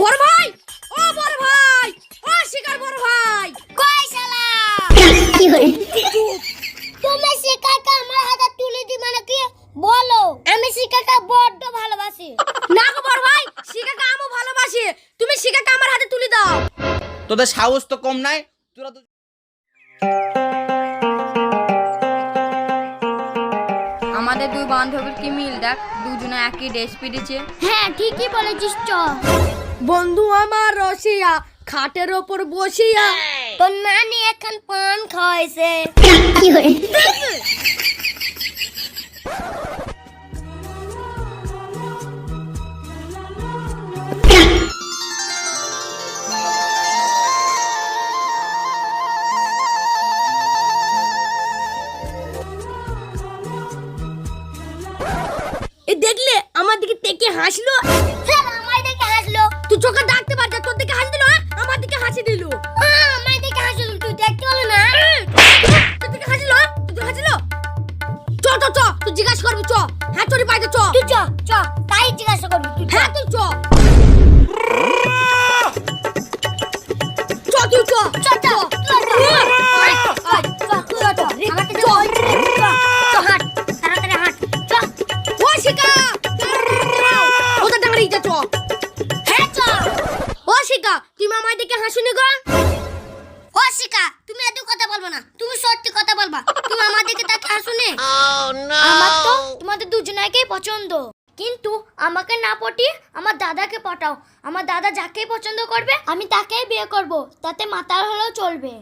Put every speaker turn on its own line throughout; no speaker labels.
বড় ভাই! ও বড় ভাই! ও শিকার বড় ভাই!
কই শালা? তুমি শিকারটা আমার হাতে তুলে দি মানে কি? বলো। আমি শিকারটা বড্ড ভালোবাসি।
না গো বড় ভাই শিকাকে আমও ভালোবাসি। তুমি শিকাকে আমার হাতে তুলে দাও।
তোদের সাহস তো কম নাই। তোরা তো
বান্ধবীর কি মিল? দেখ দুজনে একই ড্রেস পিড়েছে
হ্যাঁ ঠিকই বলেছিস চ।
বন্ধু আমার রসিয়া খাটের ওপর বসিয়া।
তোর নানি এখন পান খাওয়াইছে।
হাসলো তুমি
এত কথা বলব না তুমি সত্যি কথা বলবা। তুমি আমার দিকে তাকে হাসুনে? আমার তো তোমাদের দুজনেকেই পছন্দ। কিন্তু আমাকে না পটিয়ে আমার দাদাকে পটাও। আমার দাদা যাকেই পছন্দ করবে আমি তাকেই বিয়ে করব। তাতে মাতাল হলেও চলবে।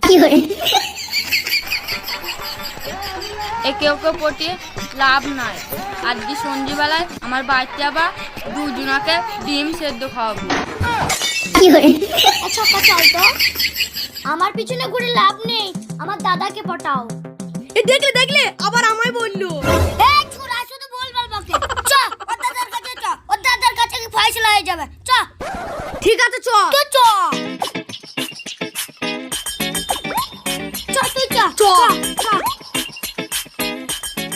একে ওকে পটিয়ে লাভ নাই। আজকে সন্ধ্যেবেলায় আমার বাচ্চা বা দুজনাকে ডিম সেদ্ধ খাওয়াবো।
আচ্ছা আচ্ছা চল তো। আমার পিছনে ঘুরে লাভ নেই। আমার দাদাকে পটাও।
এ দেখলে দেখলে আবার আমায় বলল।
এই ছোড়া শুধু বল বল বকে চ ওর দাদার কাছে চ ওর দাদার কাছে কি ফয়সালা হয়ে যাবে? চ।
ঠিক আছে চ।
তুই চ। চ তুই চ
চ।
চ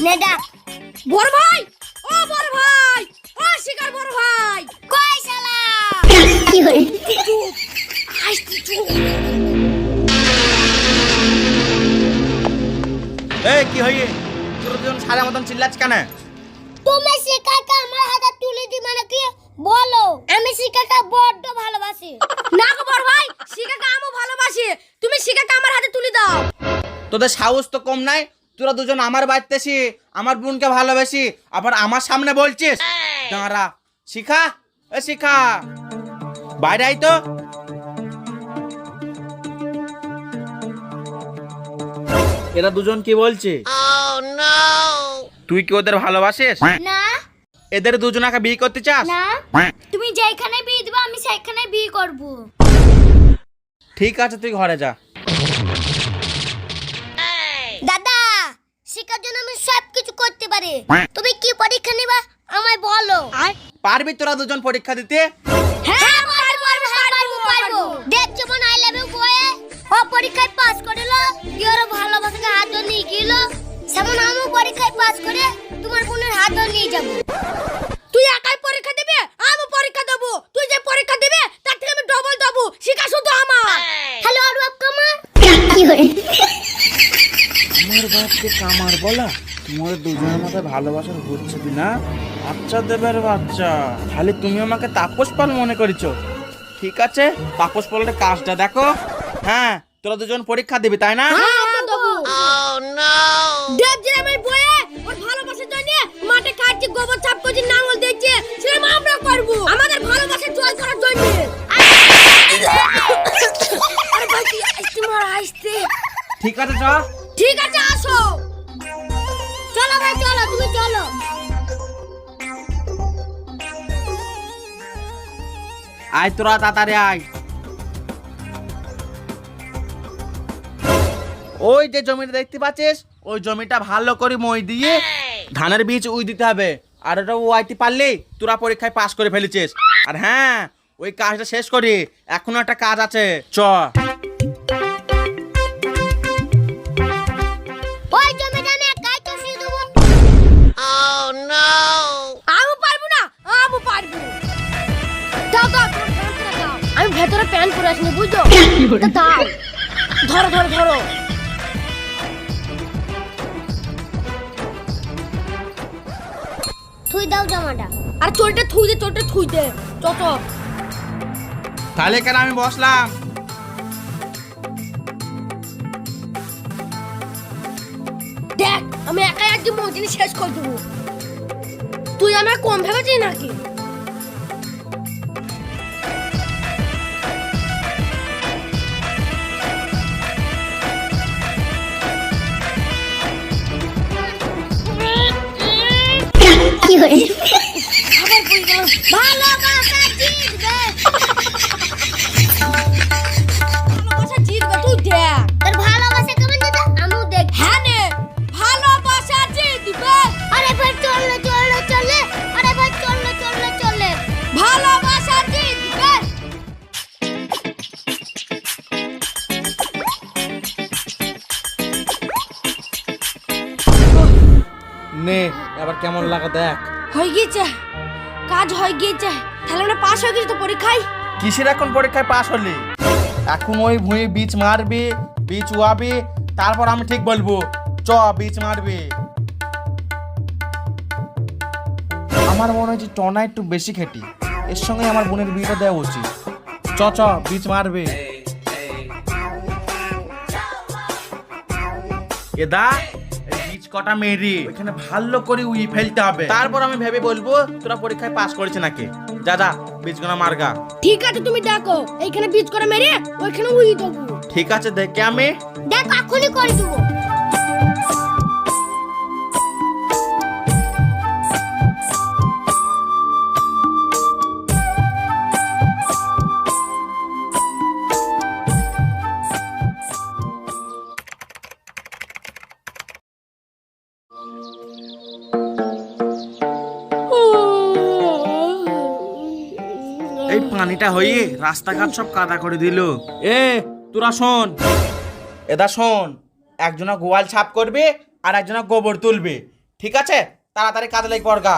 নে ডাক
বড় ভাই! ও বড় ভাই! ও শিকার বড় ভাই!
কই শালা?
হাসতি
হইয়ে? তোরা দুজন সারা মতন চিল্লাচ্ছ কেন?
তুমি শিকারটা আমার হাতে তুলে দি মানে কি? বলো। আমি শিকারটা বড্ড ভালোবাসি।
না গো বড় ভাই শিকাকে আমও ভালোবাসি। তুমি শিকাকে আমার হাতে তুলে দাও।
তোদের সাহস তো কম নাই। তোরা দুজন আমার বাড়িতে আমার বোনকে ভালোবাসি। আবার আমার সামনে বলছিস? দাঁড়া। শিখা? এ শিখা। বাইরে আই তো। এরা দুজন কি বলছে? তুই কি ওদের ভালোবাসিস?
না।
এদের দুজনাকে বিয়ে করতে চাস?
না। তুমি যেখানে বিয়ে দিবা আমি সেখানে বিয়ে করব।
ঠিক আছে তুই ঘরে যা।
দাদা শিকার জন্য আমি সব কিছু করতে পারি। তুমি কি পরীক্ষা নিবা আমায় বলো।
পারবি তোরা দুজন পরীক্ষা দিতে?
হ্যাঁ। পরীক্ষায় পাস করিলো কি ওর ভালোবাসাকে হাত ধরে নিয়ে গেল সেমন আমিও পরীক্ষায় পাস করে তোমার বোনের হাত ধরে নিয়ে যাব।
তুই একাই পরীক্ষা দিবে? আমি পরীক্ষা দেবো। তুই যে পরীক্ষা দিবে তার থেকে আমি ডবল দেবো। শিকা শুধু আমার।
হ্যালো আর বাপ কামা।
আমার বাপকে কামার বলা? তোমাদের দুজনের মধ্যে ভালোবাসার হচ্ছে কি না? বাচ্চা দেবের বাচ্চা। খালি তুমি আমাকে তাপস পাল মনে করেছ। ঠিক আছে? তাপস পালের কাজটা দেখো। হ্যাঁ তোরা দুজন পরীক্ষা দিবি তাই না?
হ্যাঁ আমরা ওর ভালোবাসার জন্য মাঠে কাটছে গোবর ছাপ করছে নাঙল দিচ্ছে সেটা আমরা করব। আমাদের ভালোবাসা জয় করার জন্য। আরে ভাই তুই আসতে মারা আসতে।
ঠিক আছে চ
ঠিক আছে আসো।
চলো ভাই চলো তুমি চলো।
আয় তোরা তাড়াতাড়ি আয়। ওই যে জমিটা দেখতে পাচ্ছিস ওই জমিটা ভালো করে মই দিয়ে ধানের বীজ উই দিতে হবে। আর ওটা ওয়াইতে পারলে তোরা পরীক্ষায় পাস করে ফেলেছিস। আর হ্যাঁ ওই কাজটা শেষ করি এখনও একটা কাজ আছে চ।
ওই জমিটা আমি
ভেতরে প্যান্ট পরে আসিনি বুঝছ? ধরো ধরো ধরো।
থুই দাও জামাটা।
আর চোরটা থুই দে চোরটা থুই দে। চত
তাহলে কেন আমি বসলাম?
দেখ আমি একাই আজকে মজিনি শেষ করে দেবো। তুই আমার কম ভেবেছিস নাকি? গেলাম
ভালোবাসা জিতবে।
ভালোবাসা জিতবে তুই দেখ।
তোর ভালোবাসা কেমন দিতে আমিও দেখ।
হ্যাঁ নে ভালোবাসা জিতবে।
আরে ভাই চললে চললে চললে আরে ভাই চললে চললে চললে
ভালোবাসা জিতবে।
নে এবার কেমন লাগা দেখ?
হয়ে গিয়েছে। কাজ হয়ে গিয়েছে। তাহলে আমরা পাস হয়ে গেছি তো পরীক্ষায়?
কিসের এখন পরীক্ষায় পাস হলি? এখন ওই ভুঁই বীজ মারবি বীজ উয়াবি তারপর আমি ঠিক বলব চ বীজ মারবি। আমার মনে হচ্ছে টনা একটু বেশি খেটি। এর সঙ্গে আমার বোনের বিয়েটা দেওয়া উচিত। চ চ বীজ মারবে। এদা বীজ কটা মেরি এখানে ভালো করে উই ফেলতে হবে। তারপর আমি ভেবে বলব তোরা পরীক্ষায় পাস করেছে নাকি? যা যা বীজগুলো মারগা।
ঠিক আছে তুমি দেখো এইখানে বীজ করে মেরে ওইখানে উই দেবো।
ঠিক আছে দেখে আমি
দেখ এখনই করে দেবো।
পানিটা হয়ে রাস্তাঘাট সব কাদা করে দিল। এ তোরা শোন। এদা শোন একজনা গোয়াল ছাপ করবে আর একজনা গোবর তুলবে। ঠিক আছে? তাড়াতাড়ি কাজে লেগে পড়গা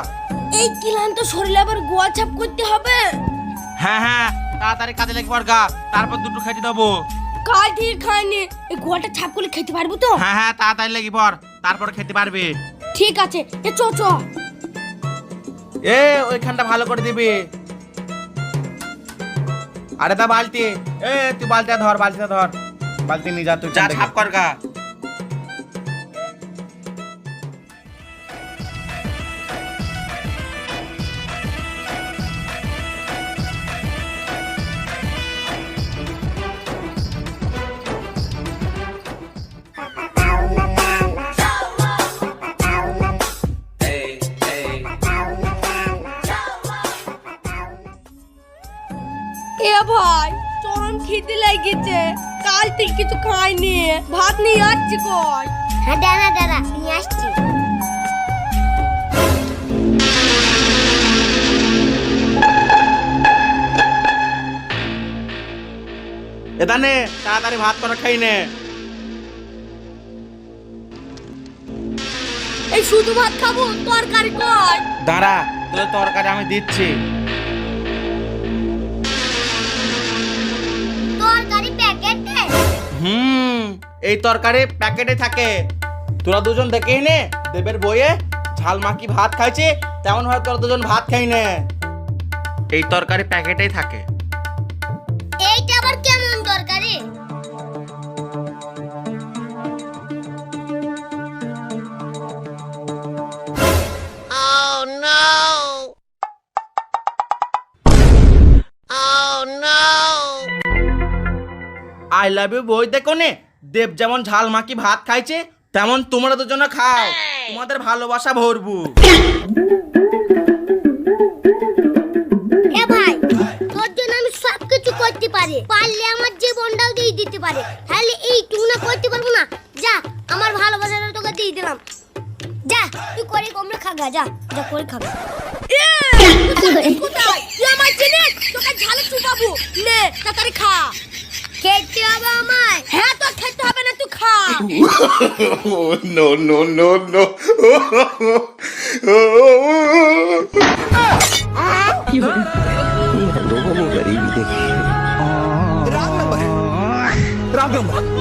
এই ক্লান্ত শরীরে আবার গোয়া ছাপ করতে হবে?
হ্যাঁ হ্যাঁ তাড়াতাড়ি কাজে লেগে পড়গা তারপর দুটো খেতে দেবো।
কাল ঠিক খাইনি। এই গোয়াটা ছাপ করলে খেতে পারব তো?
হ্যাঁ হ্যাঁ তাড়াতাড়ি লেগে পড় তারপর খেতে পারবে।
ঠিক আছে এ চ চ।
এ ওইখানটা ভালো করে দিবি। আরে দা বালতি। এ তুই বালতিটা ধর বালতিটা ধর। বালতি নিয়ে যা তুই যা ছাপ করগা
এ ভাই চরম খিদে লেগেছে। কাল থেকে কিছু খাইনি ভাত নিয়ে আসছি কই?
হ্যাঁ দাঁড়া দাঁড়া নিয়ে আসছি।
এটা নে তাড়াতাড়ি ভাত করে খাই নে।
এই শুধু ভাত খাব তরকারি কই?
দাঁড়া তোর তরকারি আমি দিচ্ছি। হুম, এই তরকারি প্যাকেটে থাকে। তোরা দুজন দেখেই নে, দেবের বইয়ে ঝাল মাখি ভাত খাইছে, তেমন হয় তোরা দুজন ভাত খাই নে। এই তরকারি প্যাকেটেই থাকে। আই লাভ ইউ বই দেখো নে। দেব যেমন ঝাল মাখি ভাত খাইছে তেমন তোমরা দুজন খাও। তোমাদের ভালোবাসা ভরবু
এ ভাই তোর জন্য আমি সব কিছু করতে পারি। পারলে আমার জীবনটাও দিয়ে দিতে পারে। তাহলে এই টুনা করতে পারব না। যা আমার ভালোবাসাটা তোকে দিয়ে দিলাম। যা তুই করে কমরে খাগা যা যা করে খাগা
কোথায়? তুই আমার চিনিস তোকে ঝালে চুপাবো। নে তাড়াতাড়ি খা।
oh, no, no, no, no.
लोगों में गरीबी देखी
राग नंबर है राग नंबर